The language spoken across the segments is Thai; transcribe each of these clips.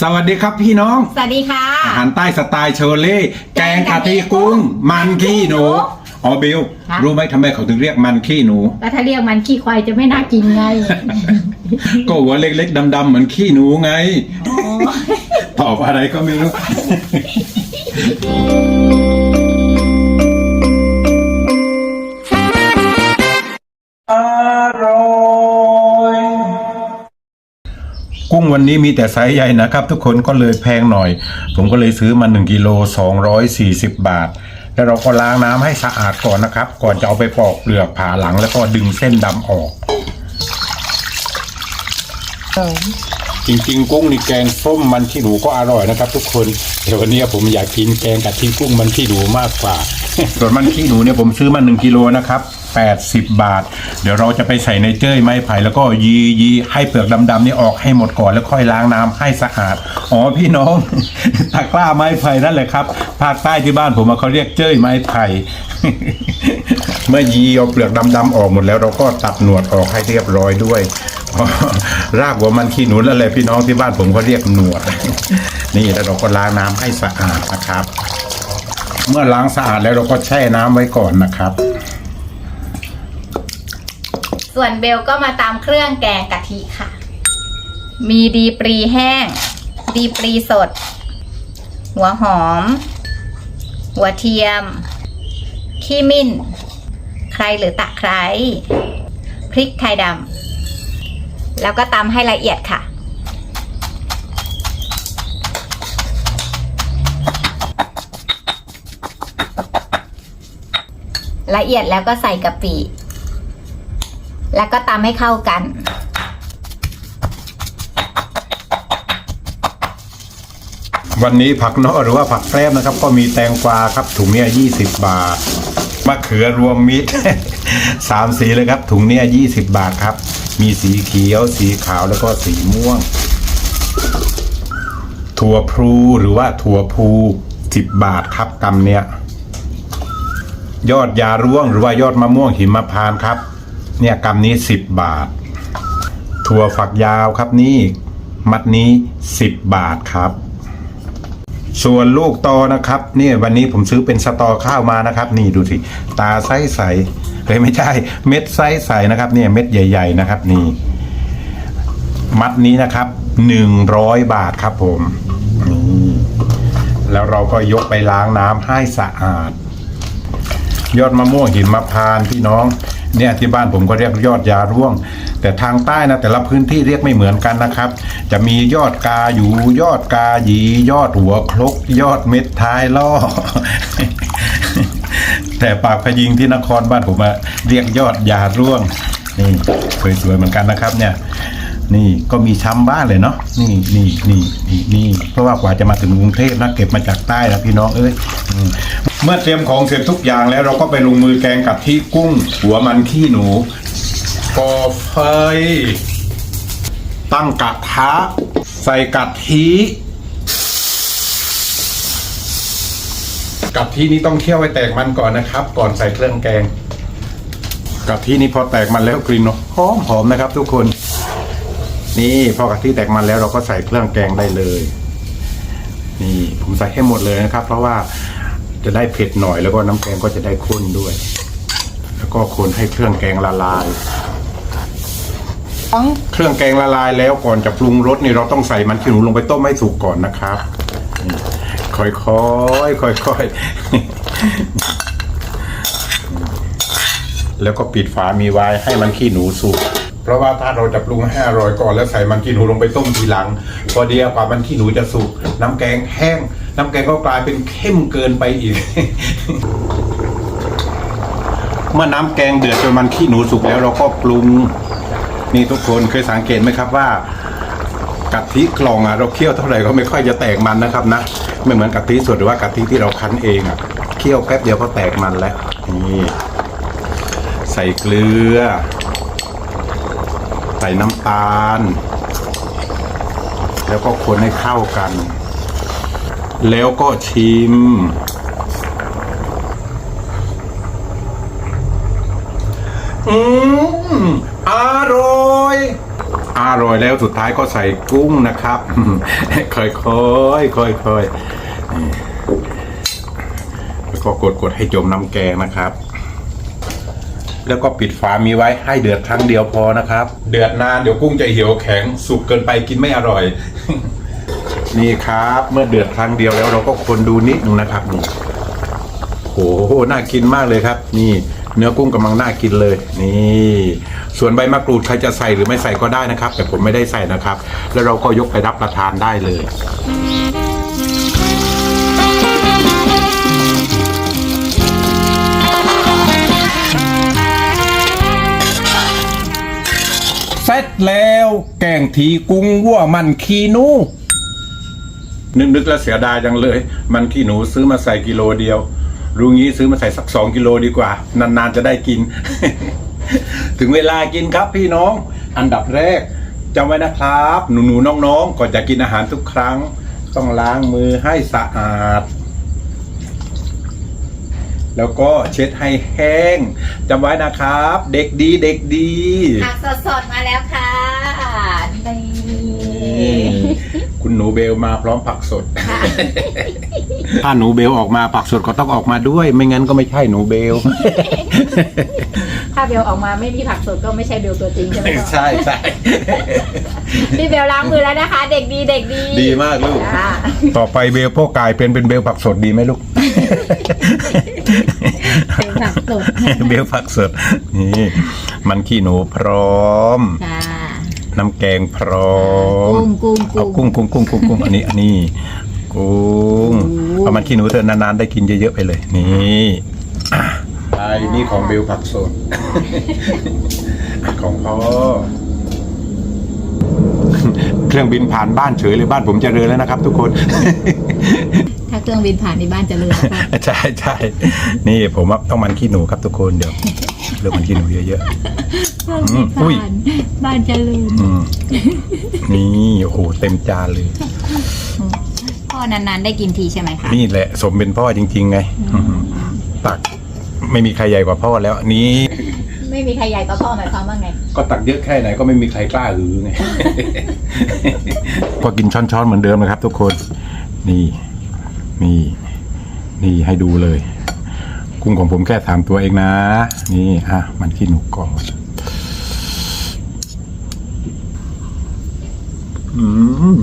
สวัสดีครับพี่น้อง สวัสดีค่ะ อาหารใต้สไตล์เชอร์เล่แกงกะทิกุ้ง มันขี้หนูอ๋อบิวค่ะ รู้ไหมทำไมเขาถึงเรียกมันขี้หนู แล้วถ้าเรียกมันขี้ควายจะไม่น่ากินไง ก็หัวเล็กๆดำๆเหมือนขี้หนูไง ตอบอะไรก็ไม่รู้อ วันนี้มีแต่ไซส์ใหญ่นะครับ ทุกคนก็เลยแพงหน่อย ผมก็เลยซื้อมา1กิโล240 บาท แล้วเราก็ล้างน้ำให้สะอาดก่อนนะครับ ก่อนจะเอาไปปอกเปลือกผ่าหลังแล้วก็ดึงเส้นดำออก จริงๆ กุ้งนี่แกงส้มมันขี้หนูก็อร่อยนะครับ ทุกคนแต่วันนี้ผมอยากกินแกงกะทิกุ้งมันขี้หนูมากกว่า ส่วนมันขี้หนูเนี่ยผมซื้อมา1กิโลนะครับ 80 บาท เดี๋ยวเราจะไปใส่ในเจ้ยไม้ไผ่แล้วก็ยียีให้เปลือกดำๆนี่ออกให้หมดก่อนแล้วค่อยล้างน้ำให้สะอาด อ๋อพี่น้องตะกร้าไม้ไผ่นั่นแหละครับภาคใต้ที่บ้านผมเขาเรียกเจ้ยไม้ไผ่เมื่อยีเอาเปลือกดำๆออกหมดแล้วเราก็ตัดหนวดออกให้เรียบร้อยด้วยรากหัวมันขี้หนูนั่นแหละพี่น้องที่บ้านผมเขาเรียกหนวด นี่แล้วเราก็ล้างน้ำให้สะอาดนะครับ เมื่อล้างสะอาดแล้วเราก็แช่น้ำไว้ก่อนนะครับ ส่วนเบลก็มาตามเครื่องแกงกะทิค่ะ มีดีปรีแห้ง ดีปรีสด หัวหอม หัวเทียม ขี้มิ้น ใครหรือตะไคร้พริกไทยดำ แล้วก็ตำให้ละเอียดค่ะละเอียดแล้วก็ใส่กะปิ แล้วก็ตำให้เข้ากัน วันนี้ผักเนาะหรือว่าผักแกล้มนะครับ ก็มีแตงกวาครับ ถุงเนี้ยยี่สิบบาทมะเขือรวมมิตร สามสีเลยครับ ถุงเนี้ยยี่สิบบาทครับ มีสีเขียว สีขาวแล้วก็สีม่วง ถั่วพลูหรือว่าถั่วพูสิบบาทครับกำเนี้ยยอดยาร่วงหรือว่ายอดมะม่วงหิมพานต์ครับ เนี่ยกำนี้สิบบาท ถั่วฝักยาวครับนี่มัดนี้สิบบาทครับ ส่วนลูกตอนะครับเนี่ยวันนี้ผมซื้อเป็นสตอข้าวมานะครับ นี่ดูสิตาไส้ใสเฮ้ยไม่ใช่เม็ดไส้ใสนะครับเนี่ยเม็ดใหญ่ ๆ นะครับนี่ มัดนี้นะครับหนึ่งร้อยบาทครับผมนี่แล้วเราก็ยกไปล้างน้ำให้สะอาด ยอดมะม่วงหินมะพานต์พี่น้อง เนี่ยที่บ้านผมก็เรียกยอดยาร่วง แต่ทางใต้นะแต่ละพื้นที่เรียกไม่เหมือนกันนะครับ จะมียอดกาอยู่ยอดกาหยียอดหัวคลก ยอดเม็ดท้ายล่อแต่ปากพยิงที่นครบ้านผมอะเรียกยอดยาร่วงนี่สวยๆเหมือนกันนะครับเนี่ย นี่ก็มีช้ำบ้านเลยเนาะนี่นี่นี่นี่นี่เพราะว่ากว่าจะมาถึงกรุงเทพนะเก็บมาจากใต้นะพี่น้องเอ้ยอืมเมื่อเตรียมของเสร็จทุกอย่างแล้วเราก็ไปลงมือแกงกับที่กุ้ง หัวมันขี้หนูก่อไฟ ตั้งกระทะใส่กะทิกะทินี้ต้องเคี่ยวให้แตกมันก่อนนะครับ ก่อนใส่เครื่องแกงกะทินี้พอแตกมันแล้วกลิ่นหอมหอมนะครับ ทุกคน นี่พอกะทิแตกมันแล้วเราก็ใส่เครื่องแกงได้เลย นี่ผมใส่ให้หมดเลยนะครับ เพราะว่าจะได้เผ็ดหน่อยแล้วก็น้ำแกงก็จะได้ข้นด้วย แล้วก็คนให้เครื่องแกงละลายเครื่องแกงละลายแล้วก่อนจะปรุงรสนี่เราต้องใส่มันขี้หนูลงไปต้มให้สุกก่อนนะครับนี่ค่อยๆค่อยๆแล้วก็ปิดฝามีไว้ให้มันขี้หนูสุก เพราะว่าถ้าเราจะปรุงให้อร่อยก่อนแล้วใส่มันขี้หนูลงไปต้มทีหลัง พอเดียวกว่ามันขี้หนูจะสุกน้ำแกงแห้ง น้ำแกงก็กลายเป็นเข้มเกินไปอีก เมื่อน้ำแกงเดือดจนมันขี้หนูสุกแล้วเราก็ปรุงนี่ทุกคนเคยสังเกตไหมครับว่ากะทิกล่องอะเราเคี่ยวเท่าไหร่ก็ไม่ค่อยจะแตกมันนะครับนะไม่เหมือนกะทิสดหรือว่ากะทิที่เราคั้นเองอะเคี่ยวแป๊บเดียวก็แตกมันแล้วนี่ใส่เกลือ ส่น้ำตาล แล้วก็คนให้เข้ากัน แล้วก็ชิม อืมอร่อยอร่อยแล้วสุดท้ายก็ใส่กุ้งนะครับ ค่อยๆค่อยๆนี่แล้วก็กดๆให้จมน้ำแกงนะครับ แล้วก็ปิดฝามีไว้ให้เดือดครั้งเดียวพอนะครับ เดือดนานเดี๋ยวกุ้งจะเหี่ยวแข็ง สุกเกินไปกินไม่อร่อย นี่ครับ เมื่อเดือดครั้งเดียวแล้วเราก็คนดูนิดนึงนะครับนี่โอ้โหน่ากินมากเลยครับ นี่ เนื้อกุ้งกำลังน่ากินเลย นี่ ส่วนใบมะกรูดใครจะใส่หรือไม่ใส่ก็ได้นะครับ แต่ผมไม่ได้ใส่นะครับ แล้วเราก็ยกไปรับประทานได้เลย ร็จแล้ว แกงทีกุ้งวัวมันขี้หนู นึกนึกแล้วเสียดายจังเลย มันขี้หนูซื้อมาใส่กิโลเดียว รู้งี้ซื้อมาใส่สักสองกิโลดีกว่า นานๆจะได้กิน ถึงเวลากินครับพี่น้อง อันดับแรกจำไว้นะครับ หนูๆน้องๆก่อนจะกินอาหารทุกครั้ง ต้องล้างมือให้สะอาด แล้วก็เช็ดให้แห้งจำไว้นะครับ เด็กดีเด็กดีผักสดๆมาแล้วค่ะนี่คุณหนูเบลมาพร้อมผักสด ถ้าหนูเบลออกมาผักสดก็ต้องออกมาด้วย ไม่งั้นก็ไม่ใช่หนูเบล ถ้าเบลออกมาไม่มีผักสดก็ไม่ใช่เบลตัวจริงใช่ไหมพ่อใช่ใช่พี่เบลล้างมือแล้วนะคะ เด็กดีเด็กดี ดีมากลูกค่ะต่อไปเบลพ่อกลายเป็นเป็นเบลผักสดดีไหมลูกเป็น ผักสดเบลผักสดนี่มันขี้หนูพร้อม ค่ะน้ำแกงพร้อมกุ้งกุ้งเอากุ้งกุ้งกุ้งกุ้งกุ้งกุ้งอันนี้อันนี้กุ้งโอ้เอามันขี้หนูเธอนานๆได้กินเยอะๆไปเลยนี่อะไอ้นี่ของเบลผักสดของพ่อเครื่องบินผ่านบ้านเฉยเลยบ้านผมเจะเริญแล้วนะครับทุกคน ถ้าเครื่องบินผ่านในบ้านจะเลยนะคะใช่ใช่นี่ผมว่าต้องมันขี้หนูครับทุกคนเดี๋ยวเรื่องมันขี้หนูเยอะอืมอุ้ยบ้านจะเลยๆอืมนี่โอ้โหเต็มจานเลยพ่อนานๆได้กินทีใช่ไหมคะนี่แหละสมเป็นพ่อจริง ๆ ไงอืมตักไม่มีใครใหญ่กว่าพ่อแล้วนี่ไม่มีใครใหญ่ก็พ่อหมายความว่าไง ก็ตักเยอะแค่ไหนก็ไม่มีใครกล้าหือไง ก็กินช้อนๆเหมือนเดิมนะครับทุกคน นี่ นี่ นี่ให้ดูเลย กุ้งของผมแค่สามตัวเองนะ นี่อะมันขี้หนูก่อนอืม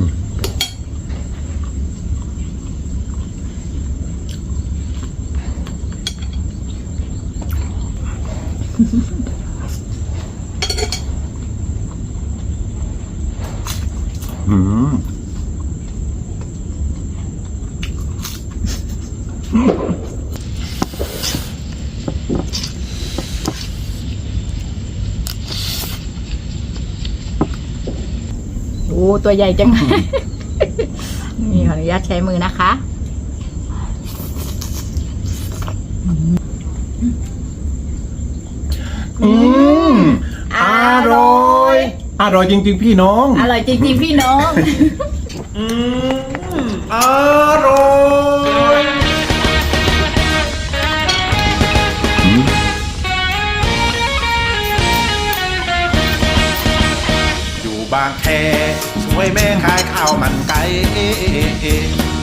อืม ตัวใหญ่จังนี่ขออนุญาตใช้มือนะคะอืมอร่อย อร่อยจริง ๆ พี่น้อง อร่อยจริงๆพี่น้อง อืมอร่อย บางแคช่วยแม่ขายข้าวมันไก่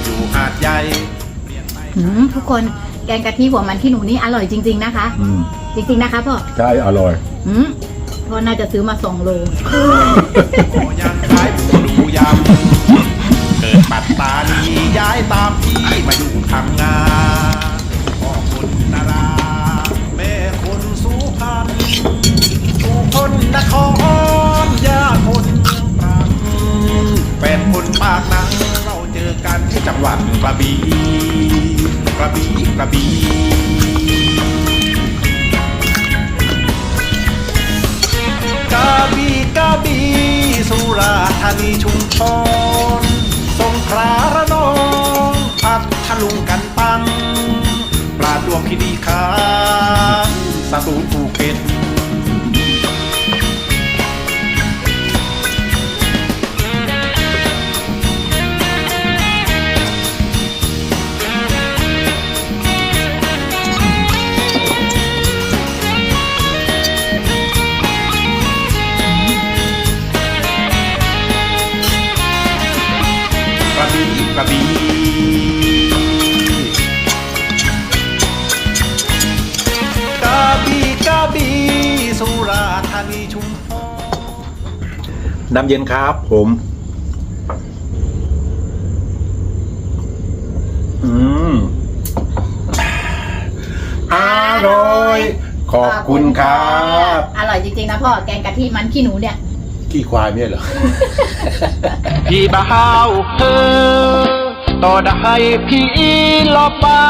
อยู่หาดใหญ่เปลี่ยนไปอืมทุกคนแกงกะทิหัวมันที่หนูนี่อร่อยจริง ๆนะคะ อืมจริง ๆนะคะพ่อใช่อร่อย อืมพ่อน่าจะซื้อมาสองโลก็ยังขายหมูดูยำเกิดปัตตานีย้ายตามพี่มาอยู่ทำงาน จังหวัดกระบี่กระบี่กระบี่กาบีกาบีสุราธานีชุมพรสงขลาระนองพัทลุงกันตังปราดวงพินีคางสตูลภูก กระบี่กระบี่กระบี่กระบี่สุราษฎร์ธานีชุมพรน้ำเย็นครับผม อืมอร่อย ขอบคุณครับ อร่อยจริงๆนะพ่อ แกงกะทิมันขี้หนูเนี่ย ขี้ควายไม่ใช่เหรอ พี่บ่าวเธอต่อได้พี่ลอบบ้า